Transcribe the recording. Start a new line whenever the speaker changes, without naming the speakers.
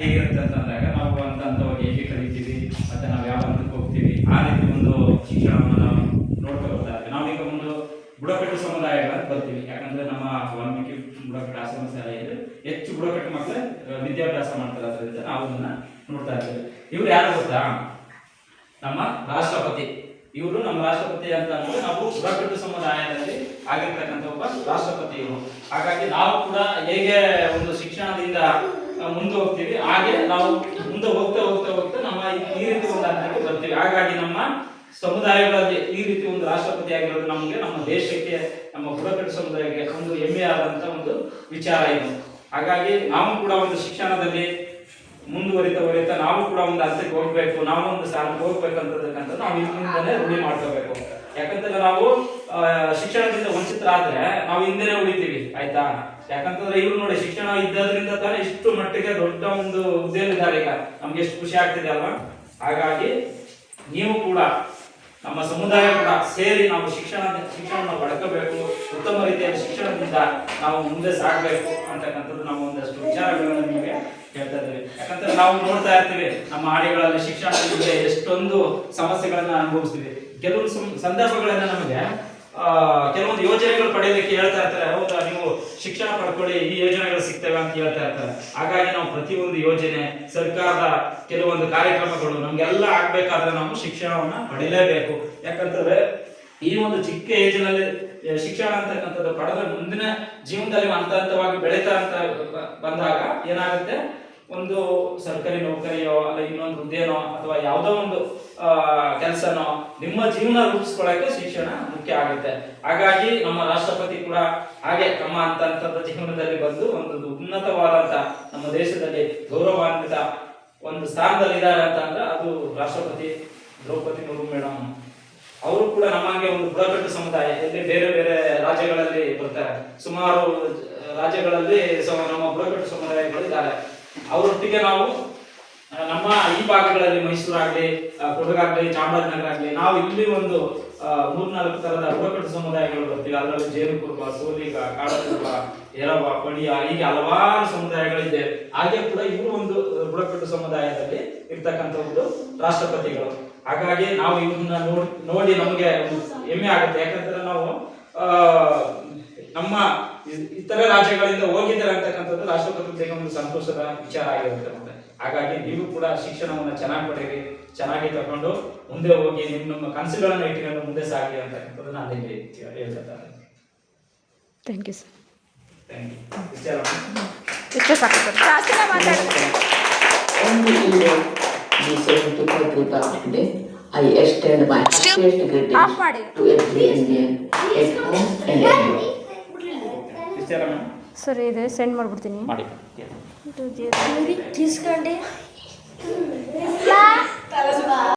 ಹೇಗಿರುತ್ತೆ ಅಂತಂದಾಗ ನಾವು ಅಂತ ಹಂತವಾಗಿ ಹೇಗೆ ಕಲಿತೀವಿ, ಮತ್ತೆ ನಾವು ಯಾವ ಹಂತಕ್ಕೆ ಹೋಗ್ತೀವಿ, ಆ ರೀತಿ ಒಂದು ಶಿಕ್ಷಣವನ್ನು ನಾವು ನೋಡ್ತಾ ಹೋಗ್ತಾ ಇರ್ತೀವಿ ನಾವೀಗ ಒಂದು ಬುಡಕಟ್ಟು ಸಮುದಾಯಗಳನ್ನು ಬರ್ತೀವಿ. ಯಾಕಂದ್ರೆ ನಮ್ಮ ವಾಲ್ಮೀಕಿ ಬುಡಕಟ್ಟು ಆಶ್ರಮ ಶಾಲೆಯಲ್ಲಿ ಹೆಚ್ಚು ಬುಡಕಟ್ಟು ಮಕ್ಕಳು ವಿದ್ಯಾಭ್ಯಾಸ ಮಾಡ್ತಾರೆ. ಅದರಿಂದ ನಾವು ಅದನ್ನ ನೋಡ್ತಾ ಇದ್ದೇವೆ ಇವ್ರು ಯಾರು ಗೊತ್ತಾ? ನಮ್ಮ ರಾಷ್ಟ್ರಪತಿ. ಇವರು ನಮ್ಮ ರಾಷ್ಟ್ರಪತಿ ಅಂತ ಅಂದ್ರೆ ನಾವು ಬುಡಕಟ್ಟು ಸಮುದಾಯದಲ್ಲಿ ಆಗಿರ್ತಕ್ಕಂಥ ಒಬ್ಬ ರಾಷ್ಟ್ರಪತಿ ಇವರು. ಹಾಗಾಗಿ ನಾವು ಕೂಡ ಹೇಗೆ ಒಂದು ಶಿಕ್ಷಣದಿಂದ ಮುಂದೆ ಹೋಗ್ತೀವಿ. ಹಾಗೆ ನಾವು ಮುಂದೆ ಹೋಗ್ತಾ ಹೋಗ್ತಾ ಹೋಗ್ತಾ ನಮ್ಮ ಈ- ರೀತಿ ಒಂದು ಹಂತಕ್ಕೆ ಬರ್ತೀವಿ. ಹಾಗಾಗಿ ನಮ್ಮ ಸಮುದಾಯಗಳಲ್ಲಿ ಈ ರೀತಿ ಒಂದು ರಾಷ್ಟ್ರಪತಿ ಆಗಿರೋದು ನಮಗೆ, ನಮ್ಮ ದೇಶಕ್ಕೆ, ನಮ್ಮ ಬುಡಕಟ್ಟು ಸಮುದಾಯಕ್ಕೆ ಒಂದು ಹೆಮ್ಮೆಯಾದಂತ ಒಂದು ವಿಚಾರ ಇದು. ಹಾಗಾಗಿ ನಾವು ಕೂಡ ಒಂದು ಶಿಕ್ಷಣದಲ್ಲಿ ಮುಂದುವರಿತಾ ವರಿತಾ ನಾವು ಕೂಡ ಒಂದು ಹಂತಕ್ಕೆ ಹೋಗ್ಬೇಕು. ನಾವು ಒಂದು ಸ್ಥಾನಕ್ಕೆ ಹೋಗ್ಬೇಕು ಅಂತಕ್ಕಂಥ ನಾವು ಮುಂದೆ ರೂಢಿ ಮಾಡ್ಕೋಬೇಕು. ಯಾಕಂತಂದ್ರೆ ನಾವು ಶಿಕ್ಷಣದಿಂದ ವಂಚಿತರಾದ್ರೆ ನಾವು ಹಿಂದೆನೆ ಉಳಿತೀವಿ, ಆಯ್ತಾ? ಯಾಕಂತಂದ್ರೆ ಇವ್ರು ನೋಡಿ ಶಿಕ್ಷಣ ಇದ್ದದ್ರಿಂದ ತಾನೇ ಇಷ್ಟು ಮಟ್ಟಿಗೆ ದೊಡ್ಡ ಒಂದು ಹುದ್ದೆಯಲ್ಲಿದ್ದಾರೆ ಈಗ. ನಮ್ಗೆ ಎಷ್ಟು ಖುಷಿ ಆಗ್ತಿದೆ ಅಲ್ವಾ? ಹಾಗಾಗಿ ನೀವು ಕೂಡ, ನಮ್ಮ ಸಮುದಾಯ ಕೂಡ ಸೇರಿ ನಾವು ಶಿಕ್ಷಣ, ಶಿಕ್ಷಣವನ್ನು ಬಳಕಬೇಕು. ಉತ್ತಮ ರೀತಿಯಲ್ಲಿ ಶಿಕ್ಷಣದಿಂದ ನಾವು ಮುಂದೆ ಸಾಗಬೇಕು ಅಂತಕ್ಕಂಥದ್ದು ನಾವು ಒಂದಷ್ಟು ವಿಚಾರಗಳನ್ನು ನಿಮಗೆ ಹೇಳ್ತಾ ಇದ್ದೀವಿ. ಯಾಕಂದ್ರೆ ನಾವು ನೋಡ್ತಾ ಇರ್ತೀವಿ, ನಮ್ಮ ಹಾಡಿಗಳಲ್ಲಿ ಶಿಕ್ಷಣದಿಂದ ಎಷ್ಟೊಂದು ಸಮಸ್ಯೆಗಳನ್ನ ಅನುಭವಿಸ್ತೀವಿ. ಕೆಲವು ಸಂದರ್ಭಗಳನ್ನ ನಮಗೆ ಕೆಲವೊಂದು ಯೋಜನೆಗಳು ಪಡೆಯಲಿಕ್ಕೆ ಹೇಳ್ತಾ ಇರ್ತಾರೆ, ಹೌದಾ, ನೀವು ಶಿಕ್ಷಣ ಪಡ್ಕೊಳ್ಳಿ, ಈ ಯೋಜನೆಗಳು ಸಿಗ್ತವೆ ಅಂತ ಹೇಳ್ತಾ ಇರ್ತಾರೆ. ಹಾಗಾಗಿ ನಾವು ಪ್ರತಿಯೊಂದು ಯೋಜನೆ, ಸರ್ಕಾರದ ಕೆಲವೊಂದು ಕಾರ್ಯಕ್ರಮಗಳು ನಮ್ಗೆಲ್ಲ ಆಗ್ಬೇಕಾದ್ರೆ ನಾವು ಶಿಕ್ಷಣವನ್ನ ಪಡೆಯಲೇಬೇಕು ಯಾಕಂತಂದ್ರೆ, ಈ ಒಂದು ಚಿಕ್ಕ ಏಜಿನಲ್ಲಿ ಶಿಕ್ಷಣ ಅಂತಕ್ಕಂಥದ್ದು ಪಡೆದ ಮುಂದಿನ ಜೀವನದಲ್ಲಿ ಹಂತ ಹಂತವಾಗಿ ಬೆಳೀತಾ ಅಂತ ಬಂದಾಗ ಏನಾಗುತ್ತೆ? ಒಂದು ಸರ್ಕಾರಿ ನೌಕರಿಯೋ ಅಲ್ಲ ಇನ್ನೊಂದು ಹುದ್ದೆನೋ ಅಥವಾ ಯಾವುದೋ ಒಂದು ಕೆಲಸನೋ ನಿಮ್ಮ ಜೀವನ ರೂಪಿಸ್ಕೊಳ್ಳೋಕೆ ಶಿಕ್ಷಣ ಮುಖ್ಯ ಆಗುತ್ತೆ. ಹಾಗಾಗಿ ನಮ್ಮ ರಾಷ್ಟ್ರಪತಿ ಕೂಡ ಹಾಗೆ ತಮ್ಮ ಅಂತ ಜೀವನದಲ್ಲಿ ಬಂದು ಒಂದು ಉನ್ನತವಾದಂತ ನಮ್ಮ ದೇಶದಲ್ಲಿ ಗೌರವಾನ್ವಿತ ಒಂದು ಸ್ಥಾನದಲ್ಲಿ ಇದ್ದಾರೆ ಅಂತ ಅಂದ್ರೆ ಅದು ರಾಷ್ಟ್ರಪತಿ ದ್ರೌಪದಿ ಮುರ್ಮು ಮೇಡಮ್ ಅವರು ಕೂಡ ನಮಗೆ ಒಂದು ಬುಡಕಟ್ಟು ಸಮುದಾಯ ಇಲ್ಲಿ ಬೇರೆ ಬೇರೆ ರಾಜ್ಯಗಳಲ್ಲಿ ಬರ್ತಾರೆ. ಸುಮಾರು ರಾಜ್ಯಗಳಲ್ಲಿ ನಮ್ಮ ಬುಡಕಟ್ಟು ಸಮುದಾಯಗಳು ಇದ್ದಾರೆ. ಅವರೊಟ್ಟಿಗೆ ನಾವು ನಮ್ಮ ಈ ಭಾಗಗಳಲ್ಲಿ ಮೈಸೂರಾಗ್ಲಿ ಕೊಡಗಾಗ್ಲಿ ಚಾಮರಾಜನಗರ ಆಗಲಿ ನಾವು ಇಲ್ಲಿ ಒಂದು ಮೂರ್ನಾಲ್ಕು ತರದ ಬುಡಕಟ್ಟು ಸಮುದಾಯಗಳು ಬರ್ತೀವಿ. ಅದರಲ್ಲಿ ಜೇನುಕುರುಬ ಸೋಲಿಗ ಕಾಡಕುರುಬ ಎರವ ಪಡಿಯ ಹೀಗೆ ಹಲವಾರು ಸಮುದಾಯಗಳಿದೆ. ಹಾಗೆ ಕೂಡ ಇವರು ಒಂದು ಬುಡಕಟ್ಟು ಸಮುದಾಯದಲ್ಲಿ ಇರ್ತಕ್ಕಂಥ ಒಂದು ರಾಷ್ಟ್ರಪತಿಗಳು. ಹಾಗಾಗಿ ನಾವು ಇವನ್ನ ನೋಡಿ ನಮಗೆ ಹೆಮ್ಮೆ ಆಗುತ್ತೆ. ಯಾಕಂದ್ರೆ ನಾವು ನಮ್ಮ ಇತರೆ ರಾಜ್ಯಗಳಿಂದ ಹೋಗಿದ್ದಾರೆ ಅಂತಕ್ಕಂಥದ್ದು ರಾಷ್ಟ್ರಪತಿ ಹುದ್ದೆಗೆ ಒಂದು ಸಂತೋಷದ ವಿಚಾರ ಆಗಿರುತ್ತೆ ಮತ್ತೆ. ಹಾಗಾಗಿ ನೀವು ಕೂಡ ಶಿಕ್ಷಣವನ್ನು ಚೆನ್ನಾಗಿ ಪಡೆಯಿರಿ ಚೆನ್ನಾಗಿ ತಗೊಂಡು ಮುಂದೆ ಹೋಗಿ ನಿಮ್ಮ ನಮ್ಮ ಕನಸುಗಳನ್ನು ಇಟ್ಕೊಂಡು ಮುಂದೆ ಸಾಗಿ ಅಂತಕ್ಕಂಥದ್ದು ನಾನು ಇಲ್ಲಿ ಹೇಳ್ತಾರೆ
thank you sir
thank you ವಿಚಾರ
ಇಷ್ಟೇ ಸಾಕು ಸರ್ ಜಾಸ್ತಿನೇ ಮಾತಾಡ್ತೀನಿ
Only India the 75th Republic Day, I extend my heartiest greetings
Off ಮಾಡಿ.
to every Indian at home and abroad.
ಸರಿ ಇದೆ ಸೆಂಡ್ ಮಾಡಿಬಿಡ್ತೀನಿ.
ಮಾಡಿ.
ಇದು